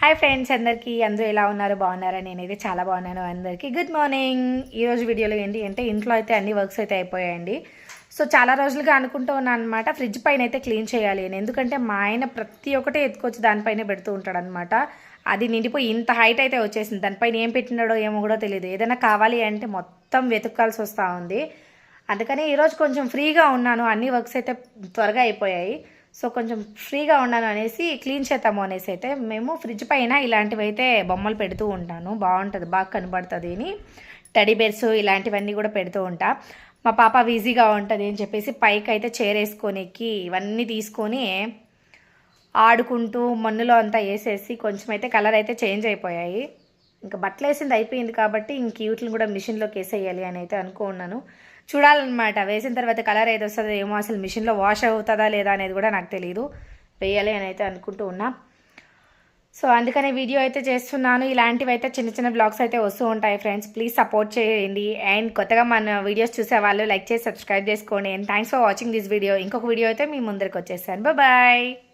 Hi friends అందరికీ అందరూ ఎలా ఉన్నారు? బాగున్నారా? నేనైతే చాలా బాగున్నాను అందరికీ. గుడ్ మార్నింగ్ ఈరోజు వీడియోలో ఏంటి అంటే ఇంట్లో అయితే అన్ని వర్క్స్ అయితే అయిపోయాయండి. సో చాలా రోజులుగా అనుకుంటూ ఉన్నాను అనమాట ఫ్రిడ్జ్ పైన అయితే క్లీన్ చేయాలి అని. ఎందుకంటే మా ఆయన ప్రతి ఒక్కటే ఎత్తుకొచ్చి దానిపైనే పెడుతూ ఉంటాడు అనమాట అది నిండిపోయి ఇంత హైట్ అయితే వచ్చేసింది. దానిపైన ఏం పెట్టినాడో ఏమో కూడా తెలియదు ఏదైనా కావాలి అంటే మొత్తం వెతుక్కాల్సి వస్తూ ఉంది. అందుకని ఈరోజు కొంచెం ఫ్రీగా ఉన్నాను. అన్ని వర్క్స్ అయితే త్వరగా అయిపోయాయి. సో కొంచెం ఫ్రీగా ఉన్నాను అనేసి క్లీన్ చేద్దాము అనేసి అయితే మేము ఫ్రిడ్జ్ పైన ఇలాంటివి అయితే బొమ్మలు పెడుతూ ఉంటాను. బాగుంటుంది బాగా కనబడుతుంది అని. టడీబేర్స్ ఇలాంటివన్నీ కూడా పెడుతూ ఉంటా. మా పాప ఈజీగా ఉంటుంది అని చెప్పేసి పైకి అయితే చేరేసుకొని ఎక్కి ఇవన్నీ తీసుకొని ఆడుకుంటూ మన్నులో అంతా వేసేసి కొంచెం అయితే కలర్ అయితే చేంజ్ అయిపోయాయి. ఇంకా బట్టలు వేసింది అయిపోయింది కాబట్టి ఇంక వీటిని కూడా మిషన్లోకి వేసేయాలి అని అయితే అనుకున్నాను చూడాలన్నమాట వేసిన తర్వాత కలర్ ఏది వస్తుందో ఏమో అసలు మిషన్లో వాష్ అవుతుందా లేదా అనేది కూడా నాకు తెలియదు వేయాలి అని అయితే అనుకుంటూ ఉన్నా. సో అందుకనే వీడియో అయితే చేస్తున్నాను. ఇలాంటివి అయితే చిన్న చిన్న బ్లాగ్స్ అయితే వస్తూ ఉంటాయి ఫ్రెండ్స్. ప్లీజ్ సపోర్ట్ చేయండి. అండ్ కొత్తగా మన వీడియోస్ చూసే వాళ్ళు లైక్ చేసి సబ్స్క్రైబ్ చేసుకోండి. And thanks for watching this video ఇంకొక వీడియో అయితే మీ ముందరికి వచ్చేసాను బాయ్